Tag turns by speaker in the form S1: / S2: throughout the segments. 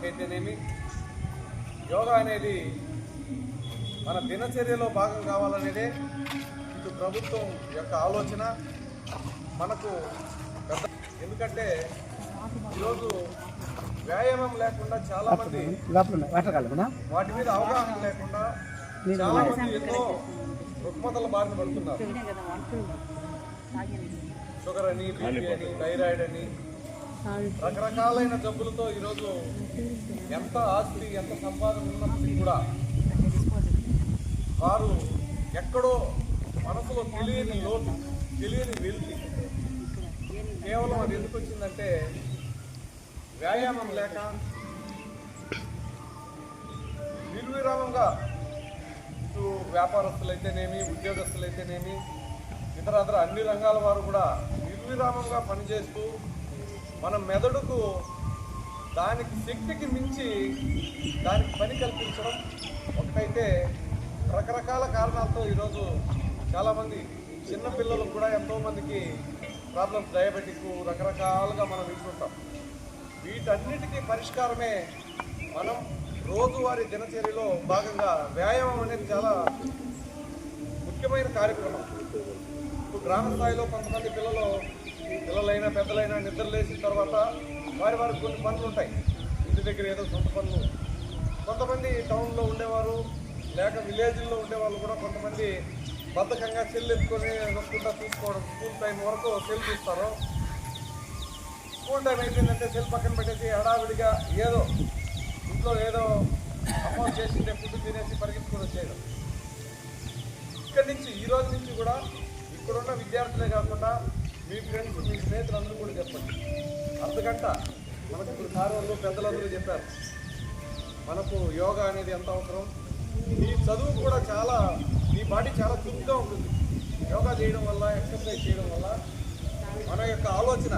S1: అయితేనేమి యోగా అనేది మన దినచర్యలో భాగం కావాలనేదే ఇటు ప్రభుత్వం యొక్క ఆలోచన. మనకు పెద్ద ఎందుకంటే ఈరోజు వ్యాయామం లేకుండా చాలా మంది
S2: వాటర్ కలపనా
S1: వాటి మీద అవగాహన లేకుండా చాలా మంది ఎన్నో రుగ్మతల బారిన పడుతున్నారు. షుగర్ అని బీపీ అని థైరాయిడ్ అని రకరకాలైన జబ్బులతో ఈరోజు ఎంత ఆస్తి ఎంత సంపాదన ఉన్నప్పటికీ కూడా వారు ఎక్కడో మనసులో తెలియని లోటు తెలియని వెలితి. కేవలం అది ఎందుకు వచ్చిందంటే వ్యాయామం లేక నిర్విరామంగా ఇటు వ్యాపారస్తులైతేనేమి ఉద్యోగస్తులైతేనేమి ఇతర ఇతర అన్ని రంగాల వారు కూడా నిర్విరామంగా పనిచేస్తూ మన మెదడుకు దానికి శక్తికి మించి దానికి పని కల్పించడం ఒకటైతే రకరకాల కారణాలతో ఈరోజు చాలామంది చిన్నపిల్లలు కూడా ఎంతోమందికి ప్రాబ్లమ్స్ డయాబెటిక్ రకరకాలుగా మనం వింటుంటాం. వీటన్నిటికీ పరిష్కారమే మనం రోజువారీ దినచర్యలో భాగంగా వ్యాయామం అనేది చాలా ముఖ్యమైన కార్యక్రమం. ఇప్పుడు గ్రామ స్థాయిలో కొంతమంది పిల్లలు పిల్లలైనా పెద్దలైనా నిద్ర లేచిన తర్వాత వారి వారికి కొన్ని పనులు ఉంటాయి. ఇంటి దగ్గర ఏదో సొంత పనులు. కొంతమంది టౌన్లో ఉండేవారు లేక విలేజ్లో ఉండేవాళ్ళు కూడా కొంతమంది బద్ధకంగా సెల్ ఎత్తుకొని నొక్కుంటా చూసుకోవడం స్కూల్ టైం వరకు సెల్ చూస్తారు. స్కూల్ టైం అయిపోయిందంటే సెల్ పక్కన పెట్టేసి హడావిడిగా ఏదో ఇంట్లో ఏదో అమౌంట్ చేసిండే ఫుడ్ తినేసి పరిగెత్తుకొని వచ్చేయడం. ఇక్కడి నుంచి ఈ రోజు నుంచి కూడా ఇక్కడున్న విద్యార్థులే కాకుండా మీ ఫ్రెండ్స్ మీ స్నేహితులందరూ కూడా చెప్పండి. అర్ధగంట మనకు ఇప్పుడు సార్లు పెద్దలందరూ చెప్పారు. మనకు యోగా అనేది ఎంత అవసరం? నీ చదువు కూడా చాలా నీ బాడీ చాలా చురుగ్గా ఉంటుంది. యోగా చేయడం వల్ల ఎక్సర్సైజ్ చేయడం వల్ల మన యొక్క ఆలోచన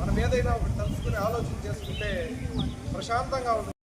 S1: మనం ఏదైనా ఒకటి తలుచుకుని ఆలోచన చేసుకుంటే ప్రశాంతంగా ఉంటుంది.